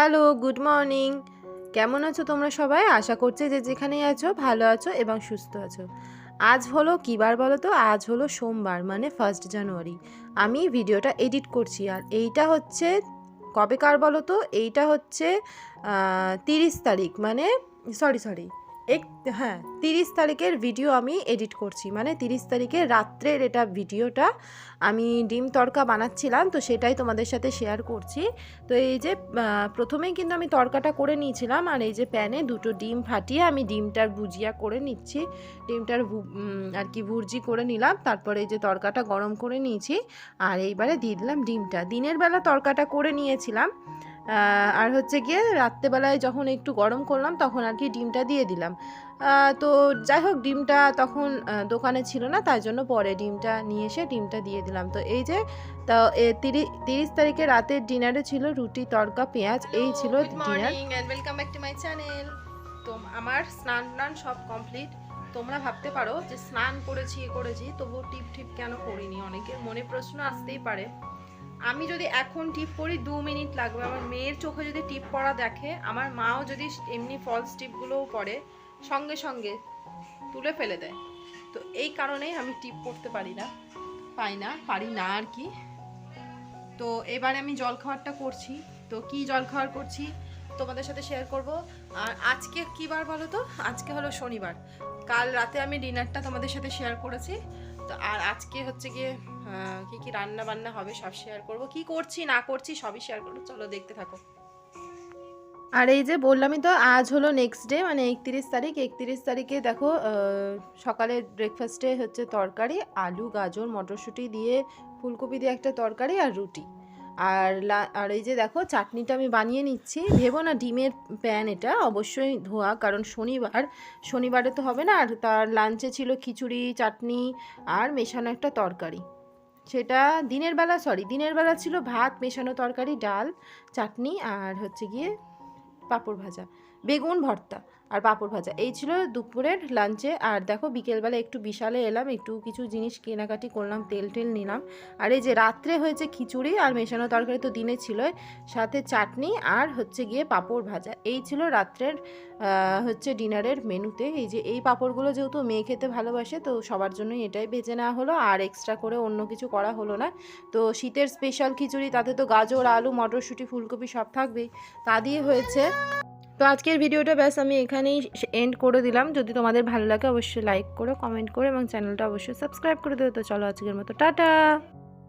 Hello, good morning. কেমন আছো তোমরা সবাই? আশা করছি যে যেখানেই আছো ভালো আছো এবং সুস্থ আছো। আজ হলো কী বার বলো তো আজ হলো সোমবার মানে ফার্স্ট জানুয়ারি আমি ভিডিওটা এডিট করছি আর এইটা হচ্ছে কবেকার বলো তো এইটা হচ্ছে তিরিশ তারিখ মানে সরি সরি এক হ্যাঁ তিরিশ তারিখের ভিডিও আমি এডিট করছি। মানে তিরিশ তারিখের রাত্রের এটা ভিডিওটা আমি ডিম তড়কা বানাচ্ছিলাম, তো সেটাই তোমাদের সাথে শেয়ার করছি। তো এই যে প্রথমেই কিন্তু আমি তড়কাটা করে নিয়েছিলাম, আর এই যে প্যানে দুটো ডিম ফাটিয়ে আমি ডিমটার ভুজিয়া করে নিচ্ছি। ডিমটার আর কি ভুর্জি করে নিলাম, তারপরে এই যে তড়কাটা গরম করে নিয়েছি, আর এইবারে দিয়ে দিলাম ডিমটা। দিনের বেলা তড়কাটা করে নিয়েছিলাম আর হচ্ছে গিয়ে রাত্রেবেলায় যখন একটু গরম করলাম তখন আর কি ডিমটা দিয়ে দিলাম। তো যাই হোক ডিমটা তখন দোকানে ছিল না তাই জন্য পরে ডিমটা নিয়ে এসে ডিমটা দিয়ে দিলাম। তো এই যে তো তিরিশ তিরিশ তারিখে রাতের ডিনারে ছিল রুটি তড়কা পেঁয়াজ এই ছিল dinner and welcome back to my channel তো আমার স্নান টান সব কমপ্লিট তোমরা ভাবতে পারো যে স্নান করেছি এ করেছি তবুও টিপ টিপ কেন করিনি? অনেকের মনে প্রশ্ন আসতেই পারে। আমি যদি এখন টিপ করি দু মিনিট লাগবে। আমার মেয়ের চোখে যদি টিপ পড়া দেখে, আমার মাও যদি এমনি ফলস টিপগুলোও পড়ে, সঙ্গে সঙ্গে তুলে ফেলে দেয়। তো এই কারণেই আমি টিপ করতে পারি না, পাই না, পারি না আর কি। তো এবারে আমি জল খাওয়ারটা করছি। তো কি জল খাওয়ার করছি তোমাদের সাথে শেয়ার করব। আর আজকে কি বার বলো তো? আজকে হলো শনিবার। কাল রাতে আমি ডিনারটা তোমাদের সাথে শেয়ার করেছি। তো আর আজকে হচ্ছে গিয়ে কি কি রান্না বান্না হবে সব শেয়ার করব। কি করছি, না করছি সবই শেয়ার করব। চলো দেখতে থাকো। আর এই যে বললামই তো, আজ হলো নেক্সট ডে মানে একত্রিশ তারিখ। একত্রিশ তারিখে দেখো সকালে ব্রেকফাস্টে হচ্ছে তরকারি, আলু, গাজর, মটরশুঁটি দিয়ে ফুলকপি দিয়ে একটা তরকারি আর রুটি। আর আর এই যে দেখো, চাটনিটা আমি বানিয়ে নিচ্ছি। ভেবো না ডিমের প্যান এটা, অবশ্যই ধোয়া, কারণ শনিবার, শনিবারে তো হবে না, আর তার লাঞ্চে ছিল খিচুড়ি, চাটনি আর মেশানো একটা তরকারি। সেটা দিনের বেলা সরি দিনের বেলা ছিল ভাত, মেশানো তরকারি, ডাল, চাটনি আর হচ্ছে গিয়ে পাঁপড় ভাজা, বেগুন ভর্তা। আর পাঁপড় ভাজা। এই ছিল দুপুরের লাঞ্চে আর দেখো, বিকেলবেলা একটু বিশালে এলাম, একটু কিছু জিনিস কেনাকাটি করলাম, তেল টেল নিলাম। আর এই যে রাত্রে হয়েছে খিচুড়ি আর মেশানো তরকারি তো দিনে ছিল সাথে চাটনি আর হচ্ছে গিয়ে পাঁপড় ভাজা। এই ছিল রাত্রের হচ্ছে ডিনারের মেনুতে। এই যে এই পাঁপড়গুলো যেহেতু মেয়ে খেতে ভালোবাসে, তো সবার জন্যই এটাই বেছে নেওয়া হলো। আর এক্সট্রা করে অন্য কিছু করা হলো না। তো শীতের স্পেশাল খিচুড়ি, তাতে তো গাজর, আলু, মটরশুঁটি, ফুলকপি সব থাকবেই। তা দিয়ে হয়েছে তো আজকের ভিডিওটা ব্যাস, আমি এখানেই এন্ড করে দিলাম। যদি তোমাদের ভালো লাগে, অবশ্যই লাইক করো কমেন্ট করো এবং চ্যানেলটা অবশ্যই সাবস্ক্রাইব করে দিও। তো চলো আজকের মতো, টাটা!